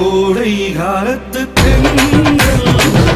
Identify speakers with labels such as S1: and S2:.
S1: கோடை காலத்து பெண்கள்